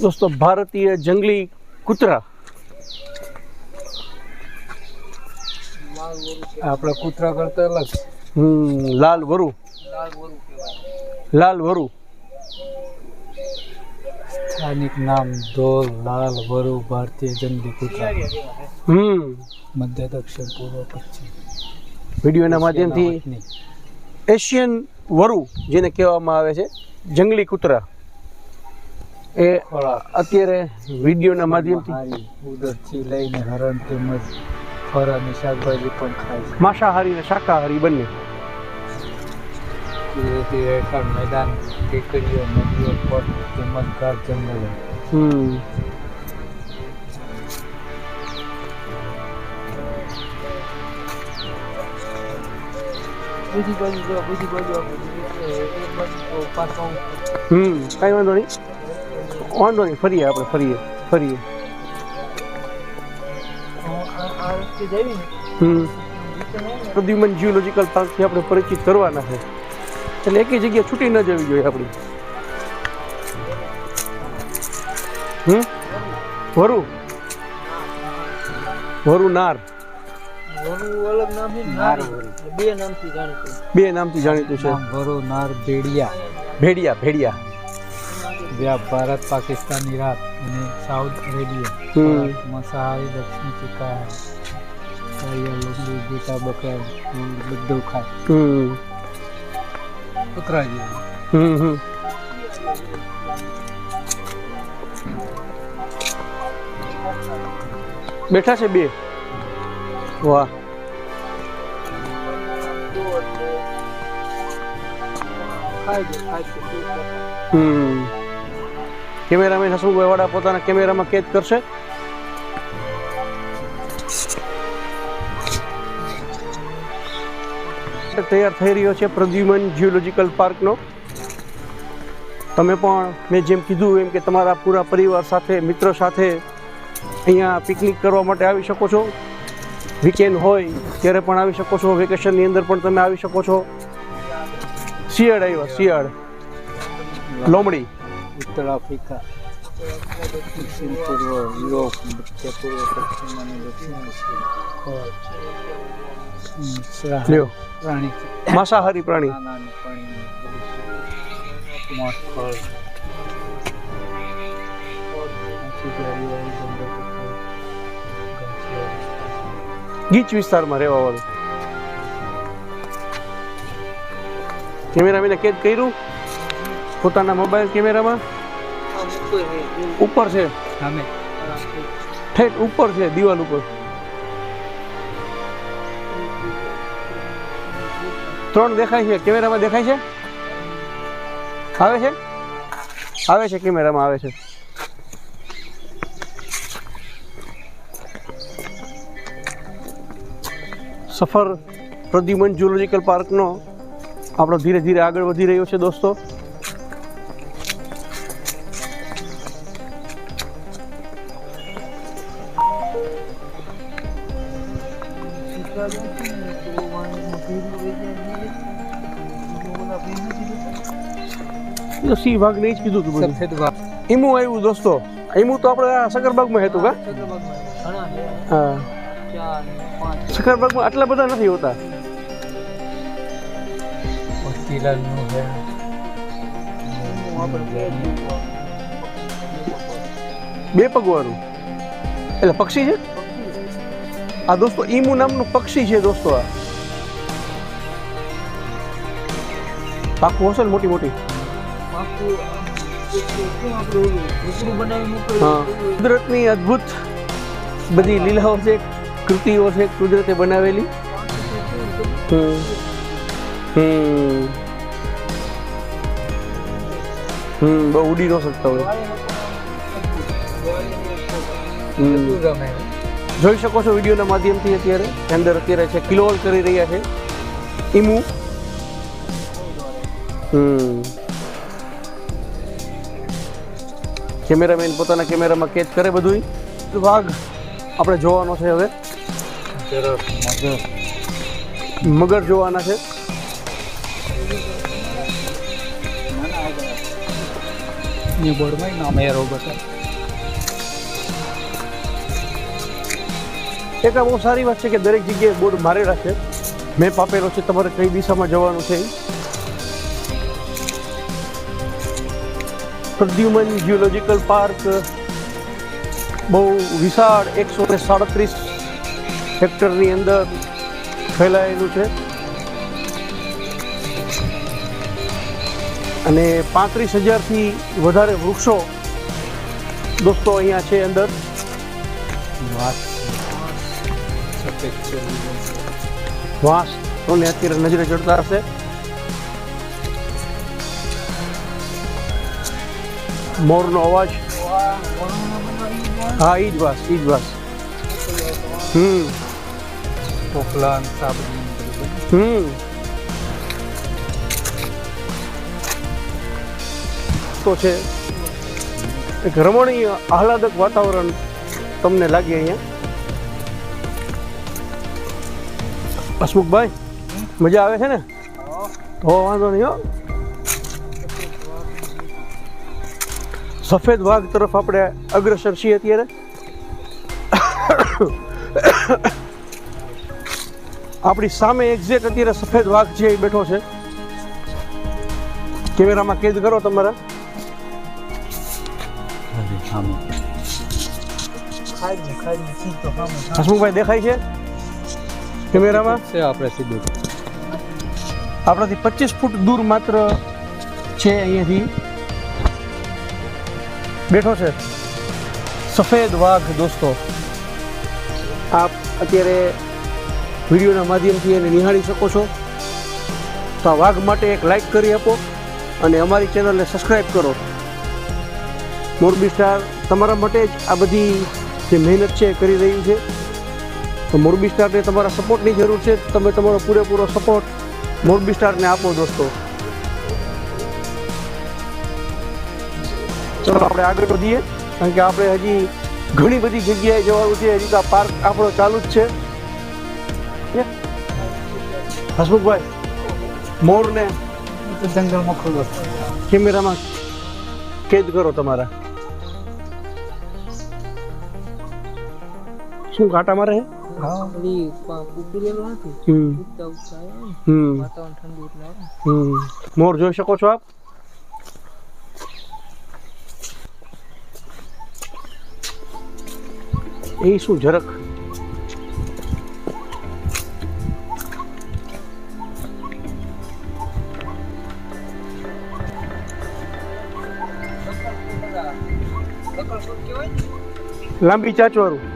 દોસ્તો ભારતીય જંગલી કૂતરા. આપણા કૂતરા કરતા અલગ. હમ લાલ વરુ. લાલ વરુ. સ્થાનિક નામ ધોલ લાલ વરુ ભારતીય જંગલી કૂતરા. હમ. મધ્ય દક્ષિણ પૂર્વ પશ્ચિમ. વિડીયોના માધ્યમથી એશિયન વરુ જેને કહેવામાં આવે છે જંગલી કૂતરા. એ અત્યારે વિડીયોના માધ્યમથી ઉદરથી લઈને હરણ તેમજ ફળ અને શાકભાજી પણ ખાય છે. માંસાહારી અને શાકાહારી બંને. કુદરતી રહેઠાણ મેદાન ટેકરીઓ નદીઓ પર તેમજ ગાઢ જંગલો. હમ. બીજી બાજુ બીજી બાજુ હમ કઈ વાંધો નહીં. વાંધો નહીં ફરીએ આપણે ફરીએ ફરીએ. પ્રદ્યુમન જીઓલોજીકલ પાર્કથી આપણે પરિચિત કરવાના છે. એટલે એકેય જગ્યા છૂટી ન જવી જોઈએ આપણી. હમ? વરુ? વરુ નાર. બે નામથી જાણીતું. બે નામથી જાણીતું છે. ભેડિયા. ભેડિયા વ્યાપ ભારત પાકિસ્તાન ઈરાક અને સાઉથ અરેબિયા હમ. મસાહારી દક્ષિણ ચિકાહારી કાળિયા લોંગડી ગીતા બકરા ઊંટ બધું ખાય હમ કૂતરા જેવું હમ હમ બેઠા છે બે વાહ ખાય છે ખાય છે હમ કેમેરામેન હસમુભાઈ વાળા પોતાના કેમેરામાં કેદ કરશે. તૈયાર થઈ રહ્યો છે પ્રદ્યુમન જિયોલોજીકલ પાર્કનો. તમે પણ મેં જેમ કીધું એમ કે તમારા પૂરા પરિવાર સાથે, મિત્રો સાથે અહીંયા પિકનિક કરવા માટે આવી શકો છો. વીકેન્ડ હોય ત્યારે પણ આવી શકો છો. વેકેશનની અંદર પણ તમે આવી શકો છો. શિયાળ આવ્યા, શિયાળ. લોમડી. ઉત્તર આફ્રિકા દક્ષિણ પૂર્વ યુરોપ મધ્ય પૂર્વ પશ્ચિમ અને દક્ષિણ પ્રાણી. માંસાહારી પ્રાણી. ગીચ વિસ્તારમાં રહેવા વાળું. કેમેરામેને કેદ કર્યું? પોતાના મોબાઈલ કેમેરામાં? ઉપર છે. ઠેઠ ઉપર છે દિવાલ ઉપર. ત્રણ દેખાય છે કેમેરામાં દેખાય છે? આવે છે? આવે છે કેમેરામાં આવે છે. સફર પ્રદ્યુમન ઝૂલોજિકલ પાર્કનો આપણો ધીરે ધીરે આગળ વધી રહ્યો છે દોસ્તો. તો સિંહ વાઘ જ કીધું તું બધું. સફેદ આવ્યું દોસ્તો. ઈમુ તો આપણે આ સકરબાગમાં હતું કા? હા. પાંચ આટલા બધા નથી હોતા. બે પગવાળું. એટલે પક્ષી છે? આ દોસ્તો ઈમુ નામનું પક્ષી છે દોસ્તો આ. પાકું હશે ને મોટી મોટી? કુદરતની અદ્ભુત બધી લીલાઓ છે, કૃતિઓ છે, કુદરતે બનાવેલી. હમ. હમ. બહુ ઉડી ન શકતા હોય. જોઈ શકો છો વિડીયોના માધ્યમથી અત્યારે. અંદર અત્યારે છે કિલોલ કરી રહ્યા છે. ઈમુ. કેમેરામેન પોતાના કેમેરામાં કેચ કરે બધું વાઘ આપણે જોવાનો છે હવે. મગર જોવાના છે. બોર્ડમાં નામ એરો બતાવે એક આ બહુ સારી વાત છે કે દરેક જગ્યાએ બોર્ડ મારેલા છે. મેપ આપેલો છે, તમારે કઈ દિશામાં જવાનું છે. પ્રદ્યુમન જિયોલોજીકલ પાર્ક, બહુ વિશાળ એકસો ને સાડત્રીસ હેક્ટરની અંદર ફેલાયેલું છે. અને પાંત્રીસ હજારથી વધારે વૃક્ષો દોસ્તો અહીંયા છે અંદર. વાત વાંસ. તમને અત્યારે નજરે ચડતા હશે. મોરનો અવાજ. હા ઈ જ વાસ ઈ જ વાસ. હમ. પોપલા હમ. તો છે એક રમણીય આહલાદક વાતાવરણ તમને લાગે અહીંયા. હસમુખભાઈ મજા આવે છે ને? હો. વાંધો નહીં હો. સફેદ વાઘ તરફ આપણે અગ્રસર છીએ અત્યારે. આપણી સામે એક્ઝેક્ટ અત્યારે સફેદ વાઘ છે એ બેઠો છે. કેમેરામાં કેદ કરો તમારા. સામે હસમુખભાઈ દેખાય છે? કેમેરામાં? છે આપણે સીધું. આપણાથી પચીસ ફૂટ દૂર માત્ર છે અહીંયાથી. બેઠો છે. સફેદ વાઘ દોસ્તો. આપ અત્યારે વિડીયોના માધ્યમથી એને નિહાળી શકો છો. તો આ વાઘ માટે એક લાઈક કરી આપો અને અમારી ચેનલને સબસ્ક્રાઈબ કરો. મોરબી સ્ટાર તમારા માટે જ આ બધી જે મહેનત છે કરી રહ્યું છે. તો મોરબી સ્ટારને તમારા સપોર્ટની જરૂર છે. તમે તમારો પૂરેપૂરો સપોર્ટ મોરબી સ્ટારને આપો દોસ્તો. ચલો આપણે આગળ વધીએ. કારણ કે આપણે હજી ઘણી બધી જગ્યાએ જવાનું છે. હજી તો આ પાર્ક આપણો ચાલુ જ છે? હસમુખભાઈ મોરને જંગલમાં ખુલ્લો કેમેરામાં કેદ કરો તમારા. આવે ને. હમ. મોર જોઈ શકો છો આપ? એ શું જરાક? લાંબી ચાંચવાળું.